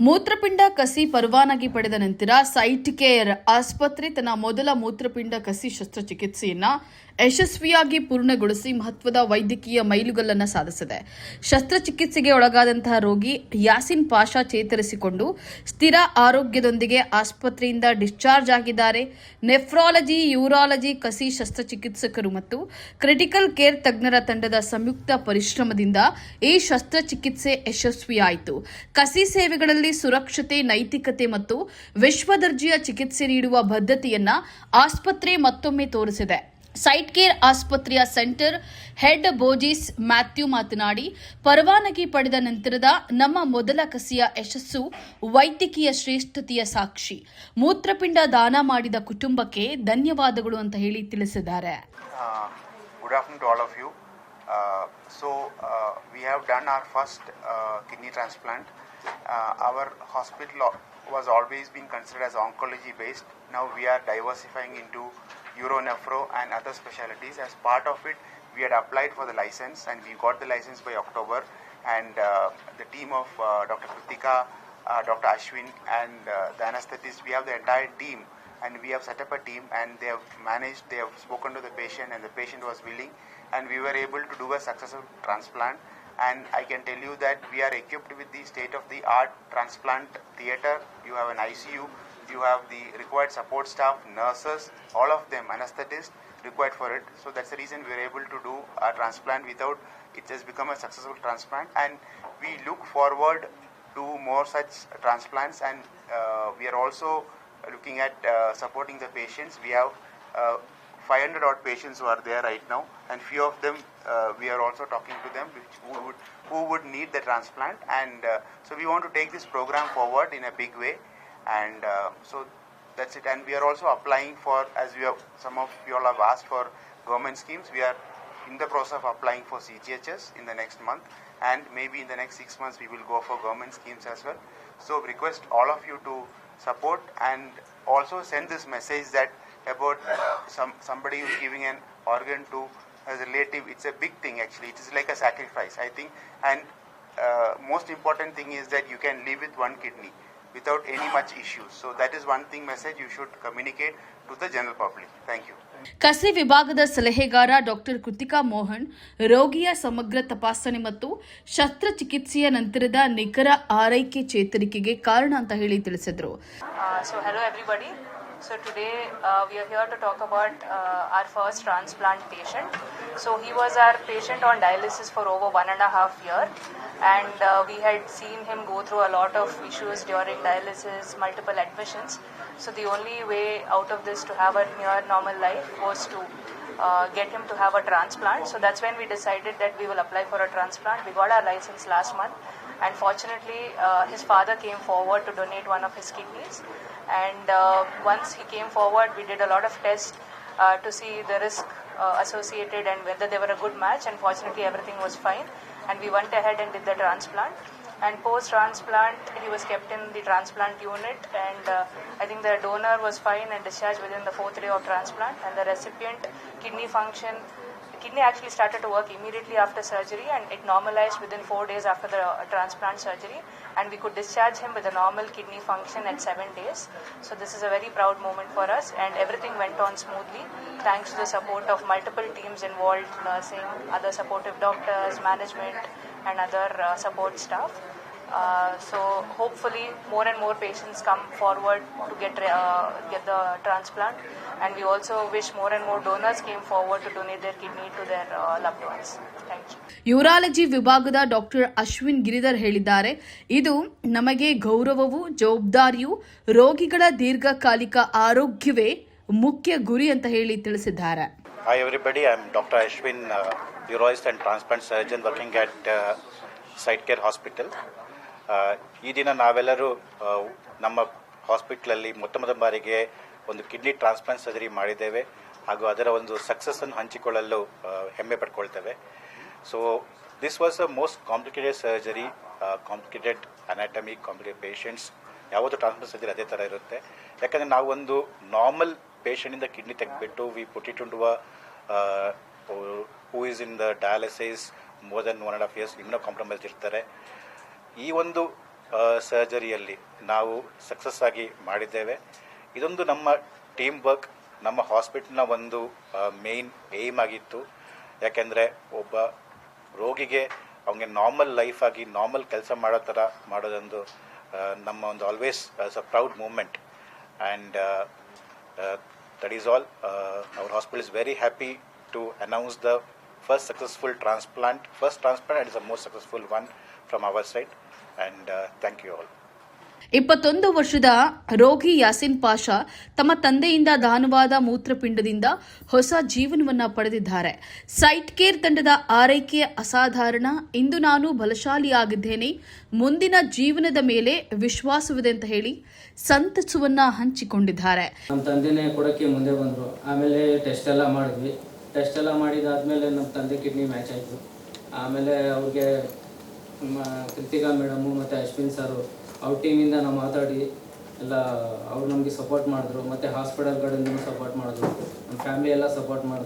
ಮೂತ್ರಪಿಂಡ ಕಸಿ ಪರವಾನಗಿ ಪಡೆದ ನಂತರ ಸೈಟ್ ಕೇರ್ ಆಸ್ಪತ್ರೆ ತನ್ನ ಮೊದಲ ಮೂತ್ರಪಿಂಡ ಕಸಿ ಶಸ್ತ್ರಚಿಕಿತ್ಸೆಯನ್ನ ಯಶಸ್ವಿಯಾಗಿ ಪೂರ್ಣಗೊಳಿಸಿ ಮಹತ್ವದ ವೈದ್ಯಕೀಯ ಮೈಲುಗಲ್ಲನ್ನು ಸಾಧಿಸಿದೆ. ಶಸ್ತ್ರಚಿಕಿತ್ಸೆಗೆ ಒಳಗಾದಂತಹ ರೋಗಿ ಯಾಸಿನ್ ಪಾಷಾ ಚೇತರಿಸಿಕೊಂಡು ಸ್ಥಿರ ಆರೋಗ್ಯದೊಂದಿಗೆ ಆಸ್ಪತ್ರೆಯಿಂದ ಡಿಸ್ಚಾರ್ಜ್ ಆಗಿದ್ದಾರೆ. ನೆಫ್ರಾಲಜಿ, ಯೂರಾಲಜಿ ಕಸಿ ಶಸ್ತ್ರಚಿಕಿತ್ಸಕರು ಮತ್ತು ಕ್ರಿಟಿಕಲ್ ಕೇರ್ ತಜ್ಞರ ತಂಡದ ಸಂಯುಕ್ತ ಪರಿಶ್ರಮದಿಂದ ಈ ಶಸ್ತ್ರಚಿಕಿತ್ಸೆ ಯಶಸ್ವಿಯಾಯಿತು. ಕಸಿ ಸೇವೆಗಳಲ್ಲಿ ಸುರಕ್ಷತೆ, ನೈತಿಕತೆ ಮತ್ತು ವಿಶ್ವದರ್ಜೆಯ ಚಿಕಿತ್ಸೆ ನೀಡುವ ಬದ್ಧತೆಯನ್ನ ಆಸ್ಪತ್ರೆ ಮತ್ತೊಮ್ಮೆ ತೋರಿಸಿದೆ. ಸೈಟ್ ಕೇರ್ ಆಸ್ಪತ್ರೆಯ ಸೆಂಟರ್ ಹೆಡ್ ಬೋಜಿಸ್ ಮ್ಯಾಥ್ಯೂ ಮಾತನಾಡಿ, ಪರವಾನಗಿ ಪಡೆದ ನಂತರದ ನಮ್ಮ ಮೊದಲ ಕಸಿಯ ಯಶಸ್ಸು ವೈದ್ಯಕೀಯ ಶ್ರೇಷ್ಠತೆಯ ಸಾಕ್ಷಿ. ಮೂತ್ರಪಿಂಡ ದಾನ ಮಾಡಿದ ಕುಟುಂಬಕ್ಕೆ ಧನ್ಯವಾದಗಳು ಅಂತ ಹೇಳಿ ತಿಳಿಸಿದ್ದಾರೆ. Good afternoon to all of you so we have done our first kidney transplant our hospital was always been considered as oncology based now we are diversifying into Uronephro and other specialties. As part of it, we had applied for the license and we got the license by October. And uh, the team of uh, Dr. Kritika, uh, Dr. Ashwin, and uh, the anesthetist, we have the entire team and we have set up a team and they have managed they have spoken to the patient and the patient was willing and we were able to do a successful transplant and i can tell you that we are equipped with the state of the art transplant theater you have an icu you have the required support staff nurses all of them anesthetists required for it. So that's the reason we are able to do a transplant without it has become a successful transplant. And we look forward to more such transplants. And uh, we are also looking at uh, supporting the patients. We have uh, 500 odd patients who are there right now, and few of them uh, we are also talking to them who would who would need the transplant, and uh, so we want to take this program forward in a big way, and uh, so that's it. And we are also applying for, as we have some of you all have asked for government schemes. We are in the process of applying for CGHS in the next month, and maybe in the next six months we will go for government schemes as well. So request all of you to support and also send this message that about some somebody who's giving an organ to as a relative. It's a big thing actually. It is like a sacrifice, I think. And uh, most important thing is that you can live with one kidney without any much issues. So that is one thing message you should communicate to the general public. Thank you. ಕಸಿ ವಿಭಾಗದ ಸಲಹೆಗಾರ doctor Krithika Mohan ರೋಗಿಯ ಸಮಗ್ರ ತಪಾಸಣೆ ಮತ್ತು ಶಸ್ತ್ರಚಿಕಿತ್ಸೆಯ ನಂತರದ ನಿಖರ ಆರೈಕೆ ಚೇತರಿಕೆಗೆ ಕಾರಣ ಅಂತ ಹೇಳಿ ತಿಳಿಸಿದ್ರು so so hello everybody. So today uh, we are here to talk about uh, our first transplant patient. So he was our patient on dialysis for over one and a half year, and uh, we had seen him go through a lot of issues during dialysis, multiple admissions. So the only way out of this to have a near normal life was to uh, get him to have a transplant. So that's when we decided that we will apply for a transplant. We got our license last month, and fortunately, uh, his father came forward to donate one of his kidneys. And uh, once he came forward, we did a lot of tests uh, to see the risk uh, associated and whether they were a good match. And fortunately, everything was fine. And we went ahead and did the transplant. And post transplant, he was kept in the transplant unit. And uh, I think the donor was fine and discharged within the fourth day of transplant. And the recipient kidney function kidney actually started to work immediately after surgery and it normalized within four days after the uh, transplant surgery. And we could discharge him with a normal kidney function at seven days. So this is a very proud moment for us and everything went on smoothly. Thanks to the support of multiple teams involved nursing other supportive doctors management and other uh, support staff uh, so hopefully more and more patients come forward to get uh, get the transplant and we also wish more and more donors came forward to donate their kidney to their uh, loved ones thank you urology ವಿಭಾಗದ doctor Ashwin Giridhar ಹೇಳಿದ್ದಾರೆ ಇದು ನಮಗೆ ಗೌರವವು ಜವಾಬ್ದಾರಿಯು ರೋಗಿಗಳ ದೀರ್ಘಕಾಲಿಕ ಆರೋಗ್ಯವೇ ಮುಖ್ಯ ಗುರಿ ಅಂತ ಹೇಳಿ ತಿಳಿಸಿದ್ದಾರೆ Hi everybody, I'm Dr. Ashwin, uh, urologist and transplant surgeon working at uh, Site Care Hospital. ಈ ದಿನ ನಾವೆಲ್ಲರೂ ನಮ್ಮ ಹಾಸ್ಪಿಟ್ಲಲ್ಲಿ ಮೊತ್ತ ಮೊದಲ ಬಾರಿಗೆ ಒಂದು ಕಿಡ್ನಿ ಟ್ರಾನ್ಸ್ಪ್ಲಾಂಟ್ ಸರ್ಜರಿ ಮಾಡಿದ್ದೇವೆ ಹಾಗೂ ಅದರ ಒಂದು ಸಕ್ಸಸ್ಸನ್ನು ಹಂಚಿಕೊಳ್ಳಲು ಹೆಮ್ಮೆ ಪಡ್ಕೊಳ್ತೇವೆ. So this was a most complicated surgery complicated anatomy complicated patients ಯಾವುದು ಟ್ರಾನ್ಸ್ಪ್ಲಾಂಟ್ ಸರ್ಜರಿ ಅದೇ ಥರ ಇರುತ್ತೆ. ಯಾಕಂದರೆ ನಾವು ಒಂದು ನಾರ್ಮಲ್ ಪೇಷಂಟಿಂದ ಕಿಡ್ನಿ ತೆಗೆದ್ಬಿಟ್ಟು we put it to who is in the dialysis more than one and half years ಇನ್ನೂ ಕಾಂಪ್ರಮೈಸ್ ಇರ್ತಾರೆ. ಈ ಒಂದು ಸರ್ಜರಿಯಲ್ಲಿ ನಾವು ಸಕ್ಸಸ್ ಆಗಿ ಮಾಡಿದ್ದೇವೆ. ಇದೊಂದು ನಮ್ಮ ಟೀಮ್ ವರ್ಕ್, ನಮ್ಮ ಹಾಸ್ಪಿಟಲ್ನ ಒಂದು ಮೇನ್ ಏಮ್ ಆಗಿತ್ತು. ಯಾಕೆಂದರೆ ಒಬ್ಬ ರೋಗಿಗೆ ಅವನಿಗೆ ನಾರ್ಮಲ್ ಲೈಫ್ ಆಗಿ ನಾರ್ಮಲ್ ಕೆಲಸ ಮಾಡೋ ಥರ ಮಾಡೋದೊಂದು ನಮ್ಮ ಒಂದು always as a proud moment and that is all our hospital is very happy to announce the first successful transplant first transplant is a most successful one from our side and thank you all ಇಪ್ಪತ್ತೊಂದು ವರ್ಷದ ರೋಗಿ ಯಾಸಿನ್ ಪಾಷಾ ತಮ್ಮ ತಂದೆಯಿಂದ ದಾನವಾದ ಮೂತ್ರಪಿಂಡದಿಂದ ಹೊಸ ಜೀವನವನ್ನ ಪಡೆದಿದ್ದಾರೆ. Site care ತಂಡದ ಆರೈಕೆ ಅಸಾಧಾರಣ. ಇಂದು ನಾನು ಬಲಶಾಲಿಯಾಗಿದ್ದೇನೆ. ಮುಂದಿನ ಜೀವನದ ಮೇಲೆ ವಿಶ್ವಾಸವಿದೆ ಅಂತ ಹೇಳಿ ಸಂತಸವನ್ನ ಹಂಚಿಕೊಂಡಿದ್ದಾರೆ. ನಮ್ಮ ತಂದೆನೇ ಕೊಡಕ್ಕೆ ಮುಂದೆ ಬಂದರು. ಆಮೇಲೆ ಟೆಸ್ಟ್ ಎಲ್ಲ ಮಾಡಿದ್ವಿ. ಟೆಸ್ಟ್ ಎಲ್ಲ ಮಾಡಿದಾದ್ಮೇಲೆ ನಮ್ಮ ತಂದೆ ಕಿಡ್ನಿ ಮ್ಯಾಚ್ ಆಯಿತು. ಆಮೇಲೆ ಅವ್ರಿಗೆ ನಮ್ಮ ಕೃತಿಕಾ ಮೇಡಮು ಮತ್ತು ಅಶ್ವಿನ್ ಸಾರು ಅವ್ರ ಟೀಮಿಂದ ನಾವು ಮಾತಾಡಿ ಎಲ್ಲ ಅವ್ರು ನಮಗೆ ಸಪೋರ್ಟ್ ಮಾಡಿದ್ರು. ಮತ್ತು ಹಾಸ್ಪಿಟಲ್ ಕಡೆಯಿಂದ ಸಪೋರ್ಟ್ ಮಾಡಿದ್ರು. ನಮ್ಮ ಫ್ಯಾಮಿಲಿ ಎಲ್ಲ ಸಪೋರ್ಟ್ ಮಾಡಿದ್ರು.